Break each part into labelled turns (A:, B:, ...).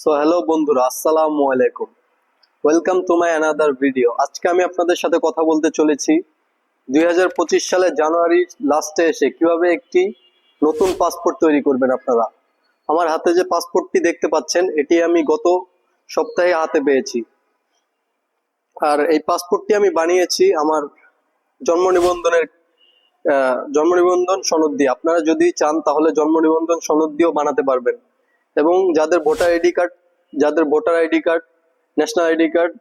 A: So hello বন্ধুরা, আসসালামু আলাইকুম। Welcome to my another video আজকে আমি আপনাদের সাথে কথা বলতে চলেছি দুই সালের জানুয়ারি লাস্টে এসে কীভাবে একটি নতুন পাসপোর্ট তৈরি করবেন আপনারা। আমার হাতে যে পাসপোর্টটি দেখতে পাচ্ছেন, এটি আমি গত সপ্তাহে হাতে পেয়েছি। আর এই পাসপোর্টটি আমি বানিয়েছি আমার জন্ম নিবন্ধনের জন্ম নিবন্ধন সনদ দিয়ে। আপনারা যদি চান, তাহলে জন্ম নিবন্ধন সনদ দিয়েও বানাতে পারবেন। এবং যাদের ভোটার আইডি কার্ড যাদের voter ID card national ID card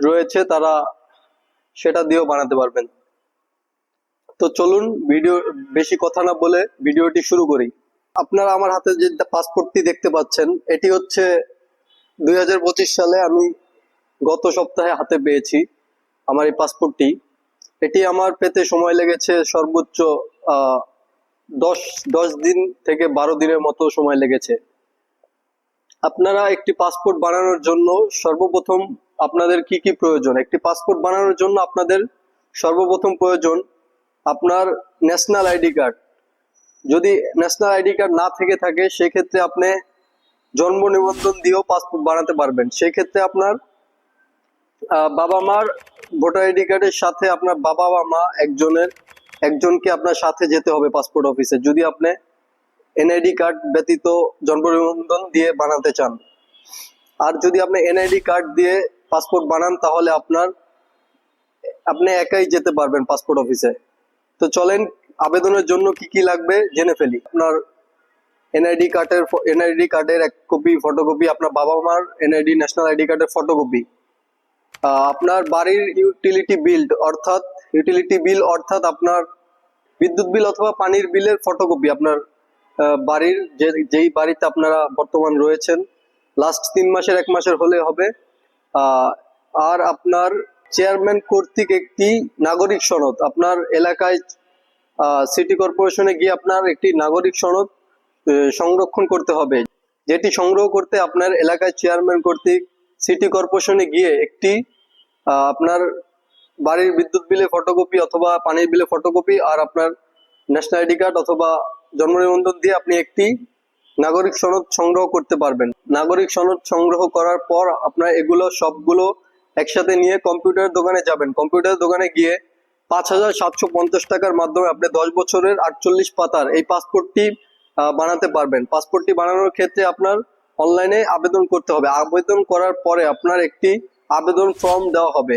A: রয়েছে তারা সেটা দিয়েও বানাতে পারবেন। তো চলুন ভিডিও বেশি কথা না বলে ভিডিওটি শুরু করি। আপনারা আমার হাতে যে পাসপোর্টটি দেখতে পাচ্ছেন এটি হচ্ছে দুই হাজার পঁচিশ সালে আমি গত সপ্তাহে হাতে পেয়েছি আমার এই পাসপোর্টটি এটি আমার পেতে সময় লেগেছে সর্বোচ্চ আহ, দশ দশ দিন থেকে বারো দিনের মতো সময় লেগেছে। আপনারা একটি পাসপোর্ট বানানোর জন্য সর্বপ্রথম আপনাদের কি কি প্রয়োজন? একটি পাসপোর্ট বানানোর জন্য আপনাদের সর্বপ্রথম প্রয়োজন আপনার ন্যাশনাল আইডি কার্ড যদি ন্যাশনাল আইডি কার্ড না থেকে থাকে, সেক্ষেত্রে আপনি জন্ম নিবন্ধন দিয়েও পাসপোর্ট বানাতে পারবেন। সেক্ষেত্রে আপনার বাবা মার ভোটার আইডি কার্ডের সাথে আপনার বাবা বা মা একজনের, একজনকে আপনার সাথে যেতে হবে পাসপোর্ট অফিসে যদি আপনি এনআইডি কার্ড ব্যতীত জন্ম নিবন্ধন দিয়ে বানাতে চান। আর যদি আপনি এনআইডি কার্ড দিয়ে পাসপোর্ট বানান, তাহলে আপনার, আপনি একাই যেতে পারবেন পাসপোর্ট অফিসে তো চলেন, আবেদনের জন্য কি কি লাগবে জেনে ফেলি। আপনার এনআইডি কার্ডের এনআইডি কার্ডের এক কপি ফটোকপি আপনার বাবা মার এনআইডি ন্যাশনাল আইডি কার্ডের ফটোকপি আপনার বাড়ির ইউটিলিটি বিল অর্থাৎ ইউটিলিটি বিল অর্থাৎ আপনার বিদ্যুৎ বিল অথবা পানির বিলের ফটোকপি আপনার বাড়ির যে, যেই বাড়িতে আপনারা বর্তমান রয়েছেন লাস্ট তিন মাসের, এক মাসের হলে হবে। আর আপনার চেয়ারম্যান কর্তৃক একটি নাগরিক সনদ, আপনার এলাকায় সিটি কর্পোরেশনে গিয়ে আপনার একটি নাগরিক সনদ সংরক্ষণ করতে হবে। যেটি সংগ্রহ করতে আপনার এলাকায় চেয়ারম্যান কর্তৃক সিটি কর্পোরেশনে গিয়ে একটি আপনার বাড়ির বিদ্যুৎ বিলে ফটোকপি অথবা পানির বিলে ফটোকপি আর আপনার ন্যাশনাল আইডি কার্ড অথবা জন্ম নিবন্ধন দিয়ে আপনি একটি নাগরিক সনদ সংগ্রহ করতে পারবেন। নাগরিক সনদ সংগ্রহ করার পর আপনার এগুলো সবগুলো একসাথে নিয়ে কম্পিউটার দোকানে যাবেন। কম্পিউটার দোকানে গিয়ে পাঁচ হাজার সাতশো পঞ্চাশ টাকার মাধ্যমে আপনি দশ বছরের আটচল্লিশ পাতার এই পাসপোর্টটি বানাতে পারবেন। পাসপোর্টটি বানানোর ক্ষেত্রে আপনার অনলাইনে আবেদন করতে হবে। আবেদন করার পরে আপনার একটি আবেদন ফর্ম দেওয়া হবে।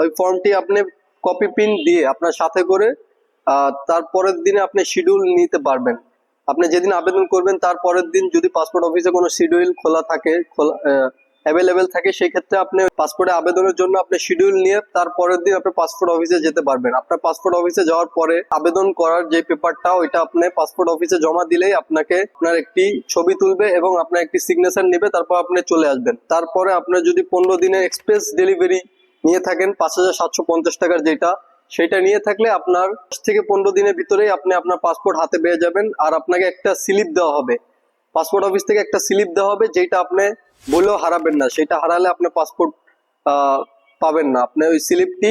A: ওই ফর্মটি আপনি কপি পিন দিয়ে আপনার সাথে করে তারপরের দিনে আপনি শিডিউল নিতে পারবেন। আপনি যেদিন আবেদন করবেন, তার পরের দিন যদি পাসপোর্ট অফিসে কোনো শিডিউল খোলা থাকে অ্যাভেলেবেল থাকে সেই ক্ষেত্রে আপনি পাসপোর্টে আবেদনের জন্য আপনি শিডিউল নিয়ে তার পরের দিন আপনি পাসপোর্ট অফিসে যেতে পারবেন। আপনার পাসপোর্ট অফিসে যাওয়ার পরে আবেদন করার যে পেপারটা ওইটা আপনি পাসপোর্ট অফিসে জমা দিলেই আপনাকে আপনার একটি ছবি তুলবে এবং আপনার একটি সিগনেচার নেবে, তারপর আপনি চলে আসবেন। তারপরে আপনার যদি পনেরো দিনের এক্সপ্রেস ডেলিভারি নিয়ে থাকেন, পাঁচ হাজার সাতশো পঞ্চাশ টাকার যেটা সেটা নিয়ে থাকলে আপনার দশ থেকে পনেরো দিনের ভিতরেই আপনি আপনার পাসপোর্ট হাতে পেয়ে যাবেন আর আপনাকে একটা স্লিপ দেওয়া হবে। পাসপোর্ট অফিস থেকে একটা স্লিপ দেওয়া হবে যেটা আপনি বলেও হারাবেন না, সেটা হারালে আপনি পাসপোর্ট পাবেন না। আপনি ওই স্লিপটি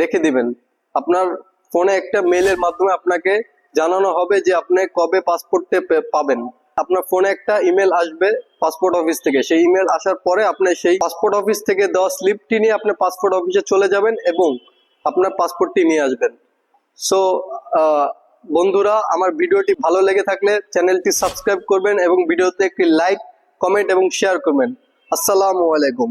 A: রেখে দিবেন। আপনার ফোনে একটা মেলের মাধ্যমে আপনাকে জানানো হবে যে আপনি কবে পাসপোর্টে পাবেন। আপনার ফোনে একটা ইমেল আসবে পাসপোর্ট অফিস থেকে। সেই ইমেল আসার পরে আপনি সেই পাসপোর্ট অফিস থেকে দেওয়া স্লিপটি নিয়ে আপনি পাসপোর্ট অফিসে চলে যাবেন এবং আপনার পাসপোর্টটি নিয়ে আসবেন। সো বন্ধুরা, আমার ভিডিওটি ভালো লেগে থাকলে চ্যানেলটি সাবস্ক্রাইব করবেন এবং ভিডিওতে একটি লাইক কমেন্ট এবং শেয়ার করবেন। আসসালামু আলাইকুম।